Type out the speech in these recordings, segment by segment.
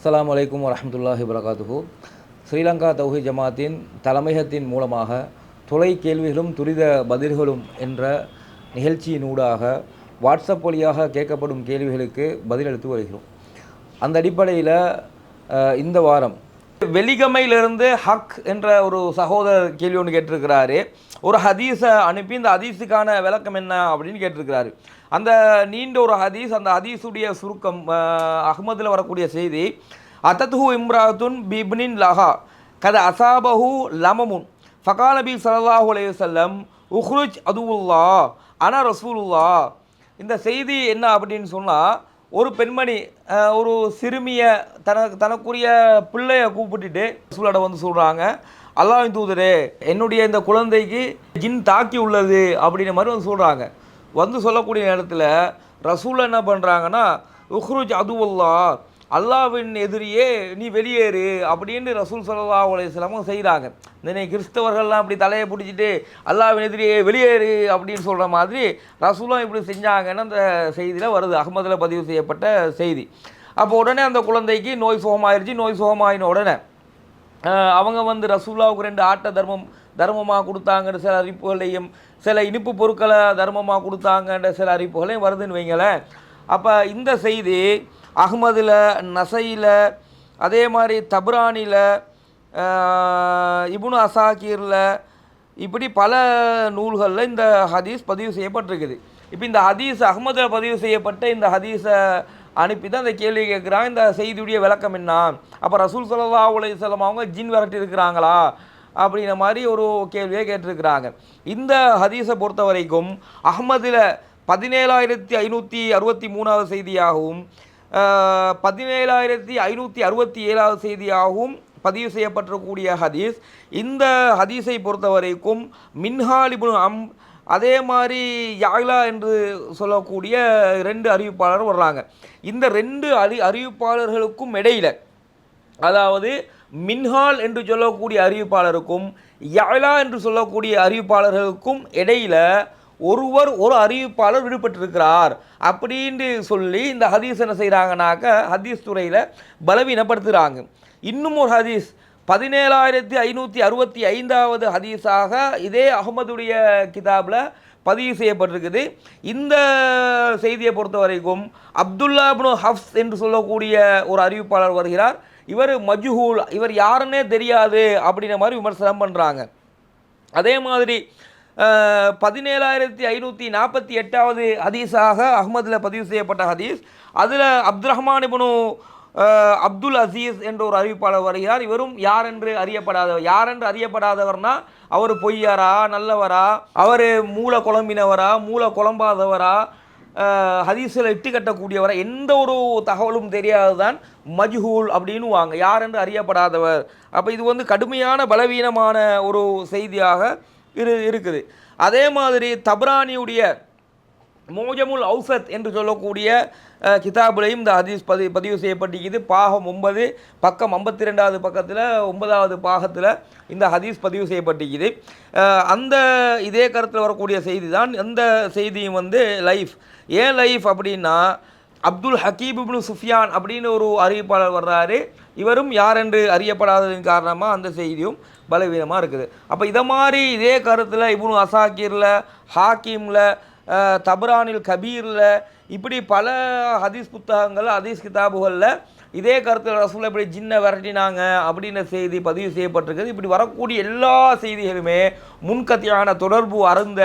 அஸ்லாம் வலைக்கம் வரமத்துல்லாஹி வரகாத்துஹு ஸ்ரீலங்கா தௌஹி ஜமாத்தின் தலைமையகத்தின் மூலமாக துளை கேள்விகளும் துரித பதில்களும் என்ற நிகழ்ச்சியினூடாக வாட்ஸ்அப் வழியாக கேட்கப்படும் கேள்விகளுக்கு பதிலளித்து வருகிறோம். அந்த அடிப்படையில் இந்த வாரம் வெலிகமையிலிருந்து ஹக் என்ற ஒரு சகோதரர் கேள்வி ஒன்று கேட்டிருக்கிறாரு. ஒரு ஹதீஸை அனுப்பி இந்த ஹதீஸுக்கான விளக்கம் என்ன அப்படின்னு கேட்டிருக்கிறாரு. அந்த நீண்ட ஒரு ஹதீஸ் அந்த ஹதீஸுடைய சுருக்கம் அகமதில் வரக்கூடிய செய்தி அத்தத்ஹு இம்ராத்துன் பிப்னின் லஹா கத அசாபஹு லமமுன் ஃபகாலபி ஸல்லல்லாஹு அலைஹி உஹ்ருஜ் அதுவுல்லா அனா ரசூலுல்லா இந்த செய்தி என்ன அப்படின்னு சொன்னால் ஒரு பெண்மணி ஒரு சிறுமியை தனக்கு தனக்குரிய பிள்ளைய கூப்பிட்டுட்டு ரசூலோட வந்து சொல்கிறாங்க அல்லாவின் தூதரே என்னுடைய இந்த குழந்தைக்கு ஜின் தாக்கி உள்ளது அப்படின்ற மாதிரி வந்து சொல்கிறாங்க வந்து சொல்லக்கூடிய நேரத்தில் ரசூல் என்ன பண்ணுறாங்கன்னா உஹ்ருஜ் அதுவல்லா அல்லாவின் எதிரியே நீ வெளியேறு அப்படின்னு ரசூல் சல்லா அலையாமும் செய்கிறாங்க. இந்த கிறிஸ்தவர்கள்லாம் அப்படி தலையை பிடிச்சிட்டு அல்லாவின் எதிரியே வெளியேறு அப்படின்னு சொல்கிற மாதிரி ரசூலும் இப்படி செஞ்சாங்கன்னு அந்த செய்தியில் வருது. அகமதில் பதிவு செய்யப்பட்ட செய்தி. அப்போ உடனே அந்த குழந்தைக்கு நோய் சுகமாயிருச்சு. நோய் சுகமாயின உடனே அவங்க வந்து ரசூல்லாவுக்கு ரெண்டு ஆட்ட தர்மம் தர்மமாக கொடுத்தாங்கன்ற சில அறிவிப்புகளையும் சில இனிப்பு பொருட்களை தர்மமாக கொடுத்தாங்கன்ற சில அறிவிப்புகளையும் வருதுன்னு வைங்களேன். அப்போ இந்த செய்தி அஹ்மதில் நசையில் அதே மாதிரி தப்ரானியில் இபுனு அசாக்கீரில் இப்படி பல நூல்களில் இந்த ஹதீஸ் பதிவு செய்யப்பட்டிருக்குது. இப்போ இந்த ஹதீஸ் அகமதில் பதிவு செய்யப்பட்ட இந்த ஹதீஸை அனுப்பி தான் இந்த கேள்வி கேட்குறாங்க இந்த செய்தியுடைய விளக்கம் என்ன? அப்போ ரசூல் சல்லா அலையம் அவங்க ஜின் விரட்டியிருக்கிறாங்களா? அப்படிங்கிற மாதிரி ஒரு கேள்வியை கேட்டிருக்கிறாங்க. இந்த ஹதீஸை பொறுத்த வரைக்கும் அகமதில் பதினேழாயிரத்தி ஐநூற்றி அறுபத்தி மூணாவது செய்தியாகவும் பதினேழாயிரத்தி ஐநூற்றி அறுபத்தி ஏழாவது செய்தியாகவும் பதிவு செய்யப்பட்டிருக்கக்கூடிய ஹதீஸ். இந்த ஹதீஸை பொறுத்த வரைக்கும் மின்ஹாலிபுன் அம் அதே மாதிரி யாழ்லா என்று சொல்லக்கூடிய ரெண்டு அறிவிப்பாளர் வர்றாங்க. இந்த ரெண்டு அறி அறிவிப்பாளர்களுக்கும் இடையில் அதாவது மின்ஹால் என்று சொல்லக்கூடிய அறிவிப்பாளருக்கும் யாழா என்று சொல்லக்கூடிய அறிவிப்பாளர்களுக்கும் இடையில் ஒருவர் ஒரு அறிவிப்பாளர் விடுபட்டிருக்கிறார் அப்படின்னு சொல்லி இந்த ஹதீஸ் என்ன செய்கிறாங்கனாக்க ஹதீஸ் துறையில் பலவீனப்படுத்துகிறாங்க இன்னும் ஒரு ஹதீஸ் பதினேழாயிரத்தி ஐநூற்றி அறுபத்தி ஐந்தாவது ஹதீஸாக இதே அகமதுடைய கிதாபில் பதிவு செய்யப்பட்டிருக்குது. இந்த செய்தியை பொறுத்த வரைக்கும் அப்துல்லா இப்னு ஹஃப்ஸ் என்று சொல்லக்கூடிய ஒரு அறிவிப்பாளர் வருகிறார். இவர் மஜ்ஹூல் இவர் யாருன்னே தெரியாது அப்படின்ற மாதிரி விமர்சனம் பண்ணுறாங்க அதே மாதிரி பதினேழாயிரத்தி ஐநூற்றி நாற்பத்தி எட்டாவது ஹதீஸாக அஹ்மதில் பதிவு செய்யப்பட்ட ஹதீஸ். அதில் அப்துல் ரஹ்மான் இபனு அப்துல் அசீஸ் என்ற ஒரு அறிவிப்பாளர் வருகிறார். இவரும் யார் என்று அறியப்படாதவர் யார் என்று அறியப்படாதவர்னா அவர் பொய்யாரா நல்லவரா அவர் மூல குழம்பினவரா மூல குழம்பாதவரா ஹதீஸில் இட்டு கட்டக்கூடியவரா எந்த ஒரு தகவலும் தெரியாததான் மஜ்ஹூல் அப்படின்னு வாங்க யார் என்று அறியப்படாதவர். அப்போ இது வந்து கடுமையான பலவீனமான ஒரு செய்தியாக இரு இருக்குது. அதே மாதிரி தப்ரானியுடைய மோஜமுல் அவுசத் என்று சொல்லக்கூடிய கிதாபுலையும் இந்த ஹதீஸ் பதி பதிவு செய்யப்பட்டிருக்குது. பாகம் ஒன்பது பக்கம் ஐம்பத்தி ரெண்டாவது பக்கத்தில் ஒன்பதாவது பாகத்தில் இந்த ஹதீஸ் பதிவு செய்யப்பட்டிருக்குது. அந்த இதே கருத்தில் வரக்கூடிய செய்தி தான் அந்த செய்தியும் வந்து லைஃப். ஏன் லைஃப் அப்படின்னா அப்துல் ஹக்கீப் இப்னு சுஃபியான் அப்படின்னு ஒரு அறிவிப்பாளர் வர்றாரு. இவரும் யார் என்று அறியப்படாததன் காரணமாக அந்த செய்தியும் பலவீனமாக இருக்குது. அப்போ இதை மாதிரி இதே கருத்தில் இப்னு அசாக்கீரில் ஹாக்கிமில் தபரானில் கபீரில் இப்படி பல ஹதீஸ் புத்தகங்கள் ஹதீஸ் கிதாபுகளில் இதே கருத்தில் ரசூல் இப்படி ஜின்ன விரட்டினாங்க அப்படின்ற செய்தி பதிவு செய்யப்பட்டிருக்குது. இப்படி வரக்கூடிய எல்லா செய்திகளுமே முன்கத்தியான தொடர்பு அருந்த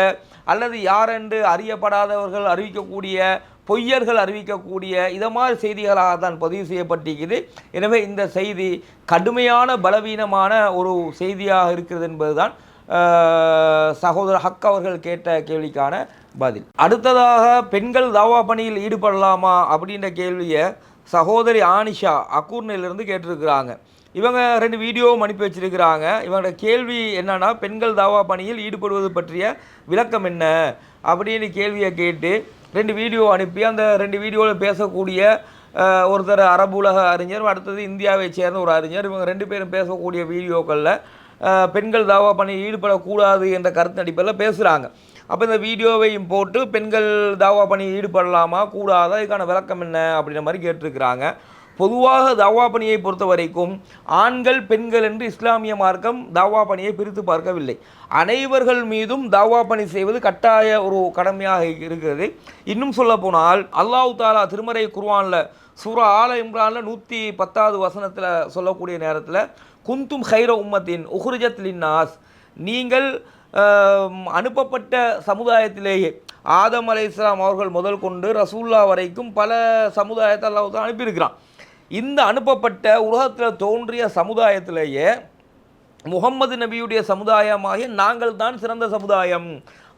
அல்லது யாரென்று அறியப்படாதவர்கள் அறிவிக்கக்கூடிய பொய்யர்கள் அறிவிக்கக்கூடிய இதை மாதிரி செய்திகளாக தான் பதிவு செய்யப்பட்டிருக்குது. எனவே இந்த செய்தி கடுமையான பலவீனமான ஒரு செய்தியாக இருக்கிறது என்பதுதான் சகோதரர் ஹக் அவர்கள் கேட்ட கேள்விக்கான பதில். அடுத்ததாக பெண்கள் தாவா பணியில் ஈடுபடலாமா அப்படின்ற கேள்வியை சகோதரி ஆனிஷா அக்கூர்னிலிருந்து கேட்டிருக்கிறாங்க. இவங்க ரெண்டு வீடியோவும் அனுப்பி வச்சிருக்கிறாங்க. இவங்களோட கேள்வி என்னன்னா பெண்கள் தாவா பணியில் ஈடுபடுவது பற்றிய விளக்கம் என்ன அப்படின்னு கேள்வியை கேட்டு ரெண்டு வீடியோ அனுப்பி அந்த ரெண்டு வீடியோவில் பேசக்கூடிய ஒருத்தர் அரபு உலக அறிஞர் அடுத்தது இந்தியாவை சேர்ந்த ஒரு அறிஞர். இவங்க ரெண்டு பேரும் பேசக்கூடிய வீடியோக்களில் பெண்கள் தாவா பண்ணி ஈடுபடக்கூடாது என்ற கருத்து அடிப்படையில் பேசுகிறாங்க அப்போ இந்த வீடியோவையும் போட்டு பெண்கள் தாவா பண்ணி ஈடுபடலாமா கூடாதா இதுக்கான விளக்கம் என்ன அப்படின்ற மாதிரி கேட்டிருக்கிறாங்க. பொதுவாக தாவா பணியை பொறுத்த வரைக்கும் ஆண்கள் பெண்கள் என்று இஸ்லாமிய மார்க்கம் தாவா பணியை பிரித்து பார்க்கவில்லை. அனைவர்கள் மீதும் தாவா பணி செய்வது கட்டாய ஒரு கடமையாக இருக்கிறது. இன்னும் சொல்ல போனால் அல்லாஹ் தாலா திருமறை குர்வானில் சூரா ஆல இம்ரானில் நூற்றி பத்தாவது வசனத்தில் சொல்லக்கூடிய நேரத்தில் குந்தும் ஹைர உம்மத்தின் உஹ்ருஜத் லின்னாஸ். நீங்கள் அனுப்பப்பட்ட சமுதாயத்திலேயே ஆதம் அலை இஸ்லாம் அவர்கள் முதல் கொண்டு ரசூல்லா வரைக்கும் பல சமுதாயத்தை அல்லாஹ் தான் அனுப்பியிருக்கிறான். இந்த அனுப்பப்பட்ட உலகத்தில் தோன்றிய சமுதாயத்திலேயே முகம்மது நபியுடைய சமுதாயமாகிய நாங்கள் தான் சிறந்த சமுதாயம்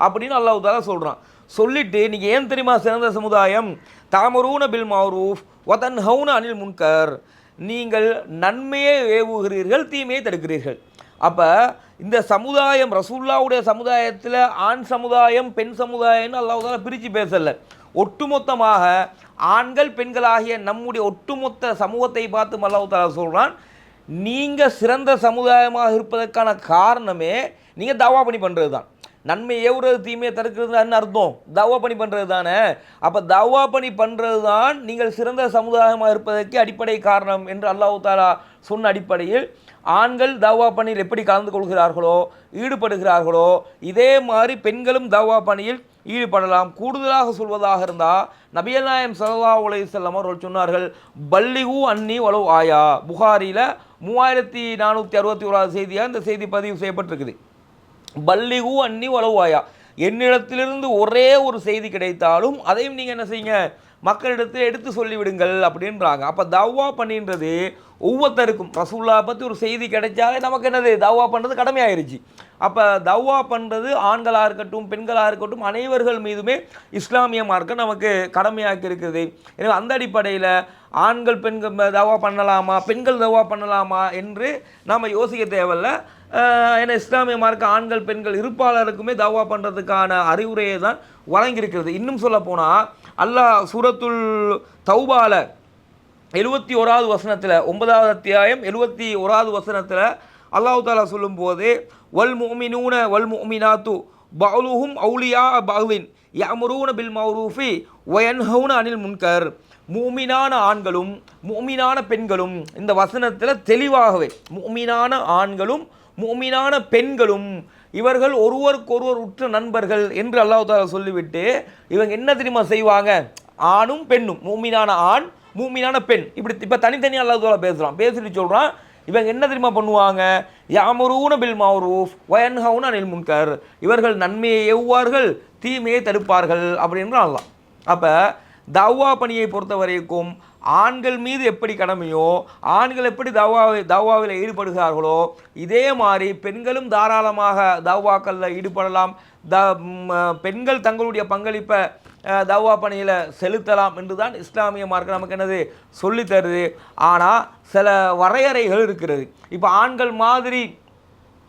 அப்படின்னு அல்லாஹ் தாலா சொல்கிறான் சொல்லிட்டு நீங்கள் ஏன் தெரியுமா சிறந்த சமுதாயம்? தாமரூன பில் மாரூஃப் வதன் ஹவுன அனில் முன்கர். நீங்கள் நன்மையை ஏவுகிறீர்கள் தீமையை தடுக்கிறீர்கள். அப்போ இந்த சமுதாயம் ரசூல்லாவுடைய சமுதாயத்தில் ஆண் சமுதாயம் பெண் சமுதாயம்னு அல்லாஹ் தாலா பிரித்து பேசலை. ஒட்டுமொத்தமாக ஆண்கள் பெண்களாகிய நம்முடைய ஒட்டுமொத்த சமூகத்தை பார்த்து அல்லாஹ் சொல்கிறான் நீங்கள் சிறந்த சமுதாயமாக இருப்பதற்கான காரணமே நீங்கள் தாவா பண்ணி பண்ணுறது தான் நன்மை ஏவுறது தீமையை தடுக்கிறதுன்னு அர்த்தம்? தாவா பண்ணி பண்ணுறது தானே அப்போ தாவா பண்ணி பண்ணுறது தான் நீங்கள் சிறந்த சமுதாயமாக இருப்பதற்கு அடிப்படை காரணம் என்று அல்லாஹ் தாலா சொன்ன அடிப்படையில் ஆண்கள் தாவா பணியில் எப்படி கலந்து கொள்கிறார்களோ ஈடுபடுகிறார்களோ இதே மாதிரி பெண்களும் தாவா பணியில் ஈடுபடலாம். கூடுதலாக சொல்வதாக இருந்தால் நபியநாயம் சல்லா சல்லா செல்லம் அவர்கள் சொன்னார்கள் பல்லிகு அன்னி வலு ஆயா. புகாரியில் மூவாயிரத்தி நானூற்றி அறுபத்தி ஓராவது செய்தியாக இந்த செய்தி பதிவு செய்யப்பட்டிருக்குது. பல்லிகு அன்னி வலவாயா என்னிடத்திலிருந்து ஒரே ஒரு செய்தி கிடைத்தாலும் அதையும் நீங்கள் என்ன செய்யுங்க? மக்களிடத்தில் எடுத்து சொல்லிவிடுங்கள் அப்படின்றாங்க. அப்போ தவ்வா பண்ணின்றது ஒவ்வொருத்தருக்கும். ரசூல்லா பற்றி ஒரு செய்தி கிடைச்சாலே நமக்கு என்னது? தவா பண்ணுறது கடமையாயிருச்சு. அப்போ தவ்வா பண்ணுறது ஆண்களாக இருக்கட்டும் பெண்களாக இருக்கட்டும் அனைவர்கள் மீதுமே இஸ்லாமிய மார்க்கம் நமக்கு கடமையாக்கி இருக்குது எனவே அந்த அடிப்படையில் ஆண்கள் பெண்கள் தவா பண்ணலாமா? பெண்கள் தவா பண்ணலாமா? என்று நாம் யோசிக்க தேவையில்ல. ஏன்னா இஸ்லாமிய மார்க்க ஆண்கள் பெண்கள் இருப்பாளருக்குமே தவா பண்ணுறதுக்கான அறிவுரையை தான் வழங்கியிருக்கிறது. இன்னும் சொல்ல போனால் அல்லாஹ் சூரத்துல் தௌபால எழுபத்தி ஓராவது வசனத்தில் ஒன்பதாவது அத்தியாயம் எழுபத்தி ஓராவது வசனத்தில் அல்லாஹு தாலா சொல்லும்போது வல் மோமினூன வல் மோமினாத்து பவுலுஹும் அவுலியா பவுலின் யமுரூன பில் மௌரூஃபி வயன்ஹவுன அனில் முன்கர். மூமினான ஆண்களும் மூமினான பெண்களும் இந்த வசனத்தில் தெளிவாகவே மூமினான ஆண்களும் மூமினான பெண்களும் இவர்கள் ஒருவருக்கொருவர் உற்ற நண்பர்கள் என்று அல்லாஹ் தாலா சொல்லிவிட்டு இவங்க என்ன தெரியுமா செய்வாங்க? ஆணும் பெண்ணும் மூமினான ஆண் மூமினான பெண். இப்படி இப்போ தனித்தனியாக அல்லாஹ் தாலா பேசுகிறான் பேசிட்டு சொல்கிறான் இவங்க என்ன தெரியுமா பண்ணுவாங்க? யாமரூன பில் மாரூஃப் வயன்ஹவுன அனில் முன்கர். இவர்கள் நன்மையை எவ்வார்கள் தீமையை தடுப்பார்கள்? அப்படின்னு அல்லாஹ். அப்போ தவ்வா பணியை பொறுத்த வரைக்கும் ஆண்கள் மீது எப்படி கடமையோ ஆண்கள் எப்படி தவாவை தவாவில் ஈடுபடுகிறார்களோ இதே மாதிரி பெண்களும் தாராளமாக தவாக்களில் ஈடுபடலாம். த பெண்கள் தங்களுடைய பங்களிப்பை தவா பணியில் செலுத்தலாம் என்று தான் இஸ்லாமிய மார்க்கம் நமக்கு என்னது சொல்லித் தருது. ஆனால் சில வரையறைகள் இருக்கிறது. இப்போ ஆண்கள் மாதிரி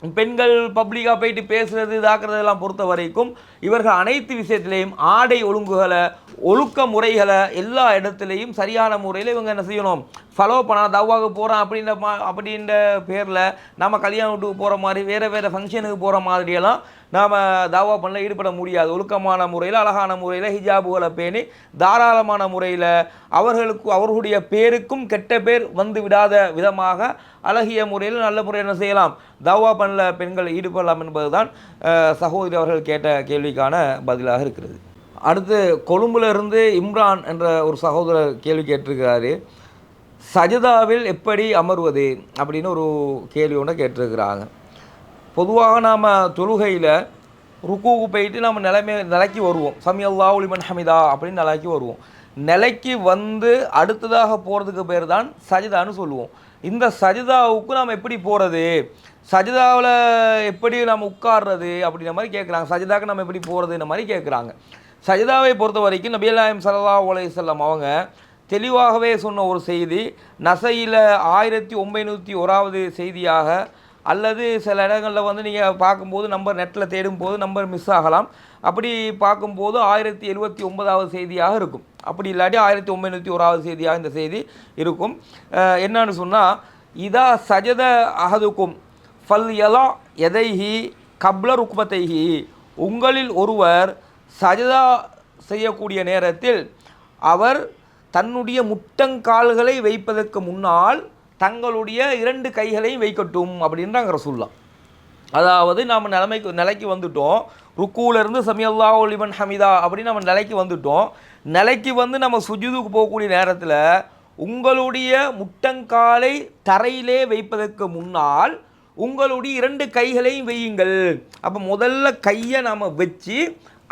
பெண்கள் பப்ளிக்காக போயிட்டு பேசுகிறது இதாக்குறதெல்லாம் பொறுத்த வரைக்கும் இவர்கள் அனைத்து விஷயத்திலையும் ஆடை ஒழுங்குகளை ஒழுக்க முறைகளை எல்லா இடத்துலையும் சரியான முறையில் இவங்க என்ன செய்யணும்? ஃபாலோ பண்ணால் தவாவுக்கு போகிறோம் அப்படின்ற அப்படின்ற பேரில் நம்ம கல்யாண வீட்டுக்கு போகிற மாதிரி வேறு வேறு ஃபங்க்ஷனுக்கு போகிற மாதிரியெல்லாம் நாம் தாவா பண்ணல ஈடுபட முடியாது. ஒழுக்கமான முறையில் அழகான முறையில் ஹிஜாபுகளை பேணி தாராளமான முறையில் அவர்களுக்கு அவர்களுடைய பேருக்கும் கெட்ட பேர் வந்து விடாத விதமாக அழகிய முறையில் நல்ல முறையில் என்ன செய்யலாம்? தாவா பண்ணல பெண்கள் ஈடுபடலாம் என்பதுதான் சகோதரி அவர்கள் கேட்ட கேள்விக்கான பதிலாக இருக்கிறது. அடுத்து கொழும்புலேருந்து இம்ரான் என்ற ஒரு சகோதரர் கேள்வி கேட்டிருக்கிறாரு. சஜிதாவில் எப்படி அமர்வது அப்படின்னு ஒரு கேள்வி ஒன்று கேட்டிருக்கிறாங்க. பொதுவாக நாம் தொழுகையில் ருக்குவுக்கு போயிட்டு நம்ம நிலைமை நிலைக்கு வருவோம். சமி அல்லா உலிமன் ஹமிதா அப்படின்னு நிலைக்கு வருவோம். நிலைக்கு வந்து அடுத்ததாக போகிறதுக்கு பேர் தான் சஜிதான்னு சொல்லுவோம். இந்த சஜிதாவுக்கு நாம் எப்படி போகிறது சஜிதாவில் எப்படி நம்ம உட்கார்றது அப்படின்ற மாதிரி கேட்குறாங்க சஜிதாவுக்கு நம்ம எப்படி போகிறதுன்ற மாதிரி கேட்குறாங்க சஜிதாவை பொறுத்த வரைக்கும் நபியல்லாயம் நாயம் உலக செல்லம் அவங்க தெளிவாகவே சொன்ன ஒரு செய்தி நசையில் ஆயிரத்தி ஒம்பைநூற்றி ஓராவது செய்தியாக அல்லது சில இடங்களில் வந்து நீங்கள் பார்க்கும்போது நம்பர் நெட்டில் தேடும்போது நம்பர் மிஸ் ஆகலாம். அப்படி பார்க்கும்போது ஆயிரத்தி எழுபத்தி ஒன்பதாவது செய்தியாக இருக்கும். அப்படி இல்லாட்டி ஆயிரத்தி ஒம்பைநூற்றி ஓராவது செய்தியாக இந்த செய்தி இருக்கும். என்னன்னு சொன்னால் இதா சஜத அகதுக்கும் ஃபல் எலா எதைஹி கப்ல ருக்மத்தைஹி உங்களில் ஒருவர் சஜதா செய்யக்கூடிய நேரத்தில் அவர் தன்னுடைய முட்டங்கால்களை வைப்பதற்கு முன்னால் தங்களுடைய இரண்டு கைகளையும் வைக்கட்டும் அப்படின்றாங்க ரசூல்லா அதாவது நாம் நிலைமைக்கு நிலைக்கு வந்துட்டோம். ருக்கூலேருந்து சமியல்லா ஒலிமன் ஹமிதா அப்படின்னு நம்ம நிலைக்கு வந்துட்டோம். நிலைக்கு வந்து நம்ம சுஜிதுக்கு போகக்கூடிய நேரத்தில் உங்களுடைய முட்டங்காலை தரையிலே வைப்பதற்கு முன்னால் உங்களுடைய இரண்டு கைகளையும் வையுங்கள். அப்போ முதல்ல கையை நாம் வச்சு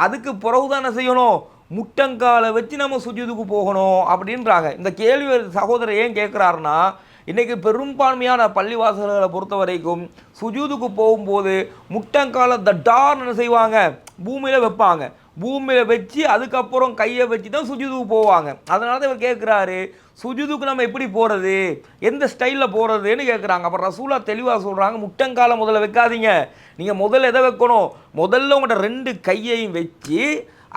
அதுக்கு பிறகு தானே செய்யணும்? முட்டங்காலை வச்சு நம்ம சுஜுதுக்கு போகணும் அப்படின்றாங்க. இந்த கேள்வி சகோதரர் ஏன் கேட்குறாருன்னா இன்றைக்கி பெரும்பான்மையான பள்ளிவாசல்களை பொறுத்த வரைக்கும் சுஜூதுக்கு போகும்போது முட்டங்காலை தட்டார்னு என்ன செய்வாங்க? பூமியில் வைப்பாங்க. பூமியில் வச்சு அதுக்கப்புறம் கையை வச்சு தான் சுஜூதுக்கு போவாங்க. அதனால தான் இவர் கேட்குறாரு சுஜூதுக்கு நம்ம எப்படி போகிறது எந்த ஸ்டைலில் போகிறதுன்னு கேட்குறாங்க. அப்புறம் ரசூலா தெளிவாக சொல்கிறாங்க முட்டங்காலை முதல்ல வைக்காதீங்க. நீங்கள் முதல்ல எதை வைக்கணும்? முதல்ல உங்கள்கிட்ட ரெண்டு கையையும் வச்சு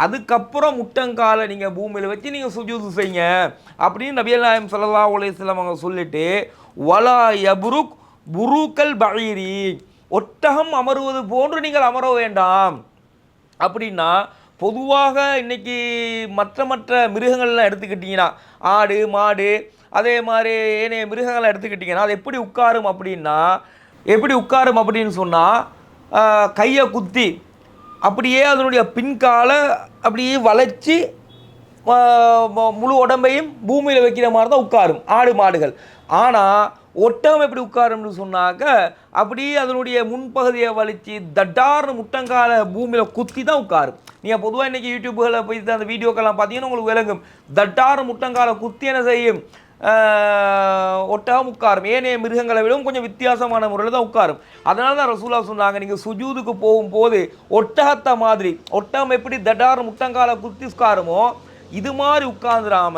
அதுக்கப்புறம் முட்டங்காலை நீங்கள் பூமியில் வச்சு நீங்கள் சுஜூது செய்யுங்க. அப்படின்னு நபியல் நாயம் சல்லா அலையம் அவங்க சொல்லிட்டு வலா யபுருக் புருக்கல் பகீரி. ஒட்டகம் அமருவது போன்று நீங்கள் அமர வேண்டாம். அப்படின்னா பொதுவாக இன்னைக்கு மற்ற மற்ற மிருகங்கள்லாம் எடுத்துக்கிட்டிங்கன்னா ஆடு மாடு அதே மாதிரி ஏனைய மிருகங்களை எடுத்துக்கிட்டிங்கன்னா அது எப்படி உட்காரும் அப்படின்னா எப்படி உட்காரும் அப்படின்னு சொன்னால் கையை குத்தி அப்படியே அதனுடைய பின்காலை அப்படியே வளைச்சி முழு உடம்பையும் பூமியில் வைக்கிற மாதிரி தான் உட்காரும் ஆடு மாடுகள். ஆனால் ஒட்டகம் எப்படி உட்காரும்னு சொன்னாக்க அப்படியே அதனுடைய முன்பகுதியை வலித்து தட்டார்னு முட்டங்கால பூமியில் குத்தி தான் உட்காரும். நீங்கள் பொதுவாக இன்றைக்கி யூடியூப்புகளில் போய் அந்த வீடியோக்கெல்லாம் பார்த்தீங்கன்னா உங்களுக்கு விளங்கும். தட்டார் முட்டங்கால குத்தி என்ன செய்யும்? ஒட்டாக உட்காரும். ஏனைய மிருகங்களை விடவும் கொஞ்சம் வித்தியாசமான முறையில் தான் உட்காரும். அதனால தான் ரசூலா சொன்னாங்க நீங்கள் சுஜூதுக்கு போகும்போது ஒட்டகத்தை மாதிரி ஒட்டகம் எப்படி தடார் முட்டங்கால குத்தி உட்காருமோ இது மாதிரி உட்கார்ந்துடாம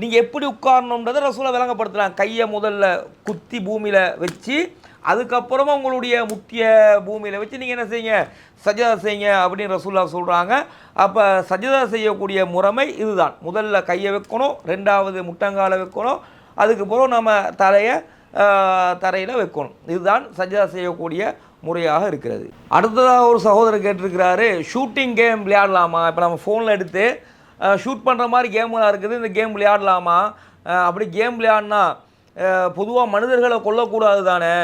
நீங்கள் எப்படி உட்காரணுன்றதை ரசூலா விளங்கப்படுத்துகிறாங்க கையை முதல்ல குத்தி பூமியில் வச்சு அதுக்கப்புறமா உங்களுடைய முக்கிய பூமியில் வச்சு நீங்கள் என்ன செய்யுங்க? சஜதா செய்யுங்க அப்படின்னு ரசூல்லா சொல்கிறாங்க அப்போ சஜதா செய்யக்கூடிய முறைமை இதுதான். முதல்ல கையை வைக்கணும் ரெண்டாவது முட்டங்காலை வைக்கணும் அதுக்கு பிறகு நம்ம தலையை தரையில் வைக்கணும். இதுதான் சஜதா செய்யக்கூடிய முறையாக இருக்கிறது. அடுத்ததாக ஒரு சகோதரர் கேட்டிருக்கிறாரு ஷூட்டிங் கேம் விளையாடலாமா? இப்போ நம்ம ஃபோனில் எடுத்து ஷூட் பண்ணுற மாதிரி கேம்லாம் இருக்குது இந்த கேம் விளையாடலாமா? அப்படி கேம் விளையாடினா பொதுவாக மனிதர்களை கொல்லக்கூடாது தானே?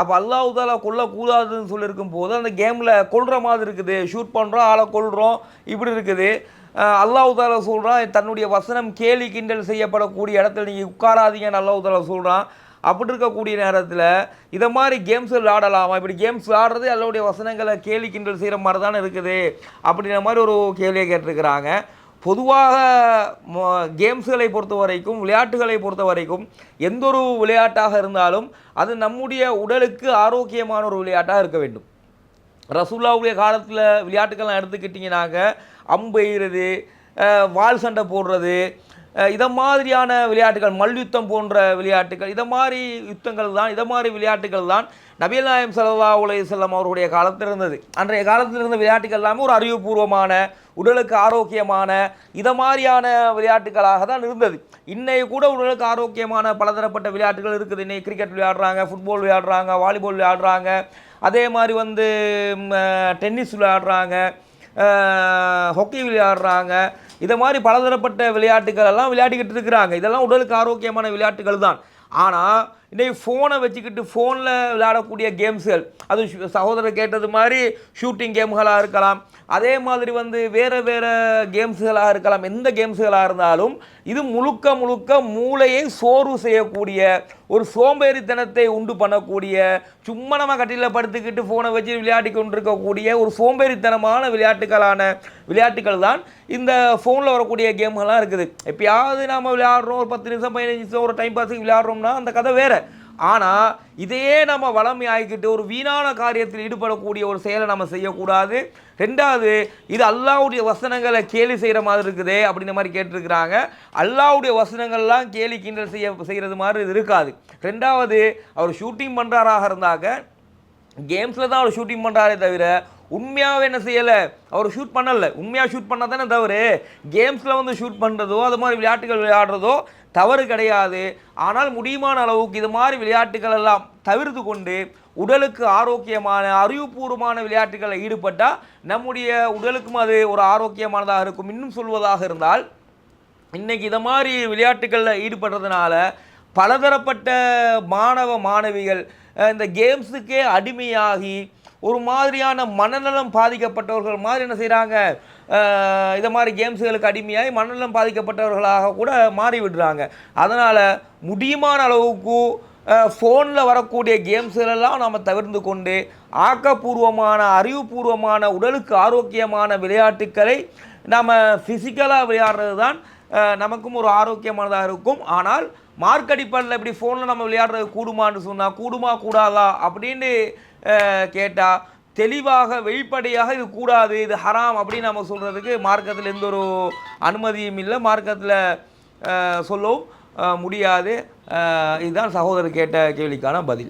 அப்போ அல்லாஹ் தாலா கொல்லக்கூடாதுன்னு சொல்லியிருக்கும் போது அந்த கேமில் கொள்கிற மாதிரி இருக்குது. ஷூட் பண்ணுறோம் ஆளை கொள்கிறோம் இப்படி இருக்குது. அஹ் அல்லாஹ் தாலா சொல்கிறான் தன்னுடைய வசனம் கேலி கிண்டல் செய்யப்படக்கூடிய இடத்துல நீங்கள் உட்காராதீங்கன்னு அல்லாஹ் தாலா சொல்கிறான் அப்படி இருக்கக்கூடிய நேரத்தில் இதை மாதிரி கேம்ஸ் விளையாடலாமா இப்படி கேம்ஸ் விளையாடுறது அல்லாவுடைய வசனங்களை கேலி கிண்டல் செய்கிற மாதிரி தானே இருக்குது. அப்படின்ற மாதிரி ஒரு கேள்வியை கேட்டிருக்கிறாங்க. பொதுவாக கேம்ஸ்களை பொறுத்த வரைக்கும் விளையாட்டுகளை பொறுத்த வரைக்கும் எந்த ஒரு விளையாட்டாக இருந்தாலும் அது நம்முடைய உடலுக்கு ஆரோக்கியமான ஒரு விளையாட்டாக இருக்க வேண்டும். ரசூல்லாவுடைய காலத்தில் விளையாட்டுக்கள்லாம் எடுத்துக்கிட்டிங்கனாக்க அம்பு எய்கிறது வால் வாள் சண்டை போடுறது இதை மாதிரியான விளையாட்டுகள் மல்யுத்தம் போன்ற விளையாட்டுகள் இதை மாதிரி யுத்தங்கள் தான் இதை மாதிரி விளையாட்டுகள் தான் நபிகள் நாயம் சல்லா செல்லம் அவருடைய காலத்தில் இருந்தது. அன்றைய காலத்தில் இருந்த விளையாட்டுகள் எல்லாமே ஒரு அறிவுபூர்வமான உடலுக்கு ஆரோக்கியமான இதை மாதிரியான விளையாட்டுகளாக தான் இருந்தது. இன்றைய கூட உடலுக்கு ஆரோக்கியமான பலதரப்பட்ட விளையாட்டுகள் இருக்குது. இன்றைக்கி கிரிக்கெட் விளையாடுறாங்க ஃபுட்பால் விளையாடுறாங்க வாலிபால் விளையாடுறாங்க. அதே மாதிரி வந்து டென்னிஸ் விளையாடுறாங்க ஹொக்கி விளையாடுறாங்க. இதை மாதிரி பலதரப்பட்ட விளையாட்டுகள் எல்லாம் விளையாடிக்கிட்டு இருக்கிறாங்க. இதெல்லாம் உடலுக்கு ஆரோக்கியமான விளையாட்டுகள் தான். ஆனால் இன்னைக்கு ஃபோனை வச்சுக்கிட்டு ஃபோனில் விளையாடக்கூடிய கேம்ஸுகள் அது சகோதரர் கேட்டது மாதிரி ஷூட்டிங் கேம்களாக இருக்கலாம். அதே மாதிரி வந்து வேறு வேறு கேம்ஸுகளாக இருக்கலாம். எந்த கேம்ஸுகளாக இருந்தாலும் இது முழுக்க முழுக்க மூளையை சோர்வு செய்யக்கூடிய ஒரு சோம்பேறித்தனத்தை உண்டு பண்ணக்கூடிய சும்மா நம்ம கட்டியில் படுத்துக்கிட்டு ஃபோனை வச்சு விளையாடி கொண்டிருக்கக்கூடிய ஒரு சோம்பேறித்தனமான விளையாட்டுகளான விளையாட்டுகள் தான் இந்த ஃபோனில் வரக்கூடிய கேம்கள்லாம் இருக்குது. எப்பயாவது நாம் விளையாடுறோம் ஒரு பத்து நிமிஷம் பதினஞ்சு நிமிஷம் ஒரு டைம் பாஸுக்கு விளையாடுறோம்னா அந்த கதை வேறு. ஆனால் இதையே நம்ம வளமை ஆகிக்கிட்டு ஒரு வீணான காரியத்தில் ஈடுபடக்கூடிய ஒரு செயலை நம்ம செய்யக்கூடாது. ரெண்டாவது இது அல்லாவுடைய வசனங்களை கேலி செய்கிற மாதிரி இருக்குதே அப்படின்ற மாதிரி கேட்டிருக்கிறாங்க. அல்லாவுடைய வசனங்கள்லாம் கேலி கிண்டல் செய்ய செய்கிறது மாதிரி இது இருக்காது. ரெண்டாவது அவர் ஷூட்டிங் பண்ணுறாராக இருந்தாக்க கேம்ஸில் தான் அவர் ஷூட்டிங் பண்ணுறாரே தவிர உண்மையாகவே என்ன செய்யலை? அவர் ஷூட் பண்ணலை. உண்மையாக ஷூட் பண்ணால் தானே தவறு கேம்ஸில் வந்து ஷூட் பண்ணுறதோ அது மாதிரி விளையாட்டுகள் விளையாடுறதோ தவறு கிடையாது. ஆனால் முடியுமான அளவுக்கு இது மாதிரி விளையாட்டுகள் எல்லாம் தவிர்த்து கொண்டு உடலுக்கு ஆரோக்கியமான அறிவுபூர்வமான விளையாட்டுகளில் ஈடுபட்டால் நம்முடைய உடலுக்கும் அது ஒரு ஆரோக்கியமானதாக இருக்கும். இன்னும் சொல்வதாக இருந்தால் இன்றைக்கி இதை மாதிரி விளையாட்டுகளில் ஈடுபடுறதுனால பலதரப்பட்ட மாணவ மாணவிகள் இந்த கேம்ஸுக்கே அடிமையாகி ஒரு மாதிரியான மனநலம் பாதிக்கப்பட்டவர்கள் மாதிரி என்ன செய்கிறாங்க இதை மாதிரி கேம்ஸுகளுக்கு அடிமையாகி மனநலம் பாதிக்கப்பட்டவர்களாக கூட மாறி விடுறாங்க. அதனால் முடியுமான அளவுக்கு ஃபோனில் வரக்கூடிய கேம்ஸ்களெல்லாம் நம்ம தவிர்த்து கொண்டு ஆக்கப்பூர்வமான அறிவுபூர்வமான உடலுக்கு ஆரோக்கியமான விளையாட்டுக்களை நம்ம ஃபிசிக்கலாக விளையாடுறது தான் நமக்கும் ஒரு ஆரோக்கியமானதாக இருக்கும். ஆனால் மார்க் அடிப்படையில் இப்படி ஃபோனில் நம்ம விளையாடுறது கூடுமான்னு சொன்னால் கூடுமா கூடாதா? அப்படின்னு கேட்டால் தெளிவாக வெளிப்படையாக இது கூடாது இது ஹராம் அப்படின்னு நம்ம சொல்கிறதுக்கு மார்க்கத்தில் எந்த ஒரு அனுமதியும் இல்லை. மார்க்கத்தில் சொல்லவும் முடியாது. இதுதான் சகோதரர் கேட்ட கேள்விக்கான பதில்.